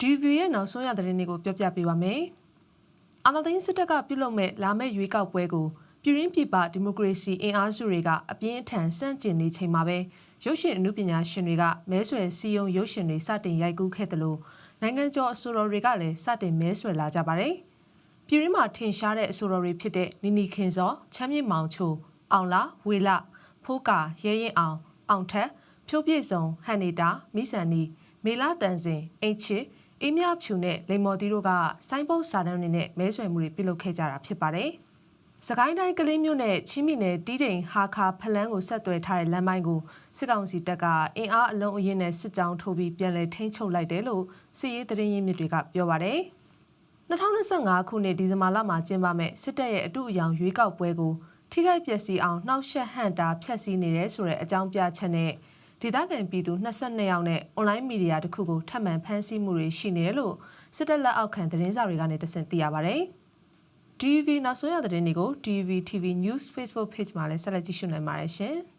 DV ရဲ့နောက်ဆုံးရသတင်းတွေကိုပြောပြပေးပါမယ်။အာဏာသိမ်းစစ်တပ်ကပြုလုပ်မဲ့လာမယ့်ရွေးကောက်ပွဲကိုပြည်ရင်းပြည်ပဒီမိုကရေစီအင်အားစုတွေကအပြင်းအထန်စန့်ကျင်နေချိန်မှာပဲရုပ်ရှင်အမှုပညာရှင်တွေကမဲဆွယ်စီယုံရုပ်ရှင်တွေစတင်ရိုက်ကူးခဲ့တယ်လို့နိုင်ငံကျော်အဆိုတော်တွေကလည်းစတင်မဲဆွယ်လာကြပါတယ်။ပြည်ရင်းမှာထင်ရှားတဲ့အဆိုတော်တွေဖြစ်တဲ့နီနီခင်စောချမ်းမြေမောင်ချိုအောင်လာဝေလဖိုးကာရဲရင်အောင်အောင်ထက်ဖြိုးပြည့်စုံဟန်နေတာမိဆန်နီမေလာတန်စင်အင်ချစ် အေးမြဖြူနဲ့လိမ္မော်တီတို့ကစိုင်းပုတ်စာတမ်းတွေနဲ့မဲဆွယ်မှုတွေပြုလုပ်ခဲ့ကြတာဖြစ်ပါတယ်။စကိုင်းတိုင်းကလေးမျိုးနဲ့ချင်းမီနယ်တီးတိန်ဟာခါဖလန်းကိုဆက်သွယ်ထားတဲ့လမ်းမိုင်းကိုစစ်ကောင်စီတပ်ကအင်အားအလုံးအရင်နဲ့စစ်ကြောင်းထိုးပြီးပြန်လည်ထိန်းချုပ်လိုက်တယ်လို့စစ်ရေးသတင်းရင်းမြစ်တွေကပြောပါတယ်။2025ခုနှစ်ဒီဇင်ဘာလမှာကျင်းပမဲ့စစ်တပ်ရဲ့အတူအယောင်ရွေးကောက်ပွဲကိုထိခိုက်ပျက်စီးအောင်နှောက်ယှက်ဟန့်တာဖျက်ဆီးနေတယ်ဆိုတဲ့အကြောင်းပြချက်နဲ့ ဒေသခံပြည်သူ22ယောက်နဲ့အွန်လိုင်းမီဒီယာတစ်ခုကိုထပ်မံဖမ်းဆီးမှုတွေရှိနေတယ်လို့စစ်တပ်လက်အောက်ခံသတင်းစာတွေကနေတဆင့်သိရပါဗျ။ DV နောက်ဆုံးရသတင်းတွေကို DV TV News Facebook Page မှာလည်းဆက်လက်ကြည့်ရှုနိုင်ပါတယ်ရှင်။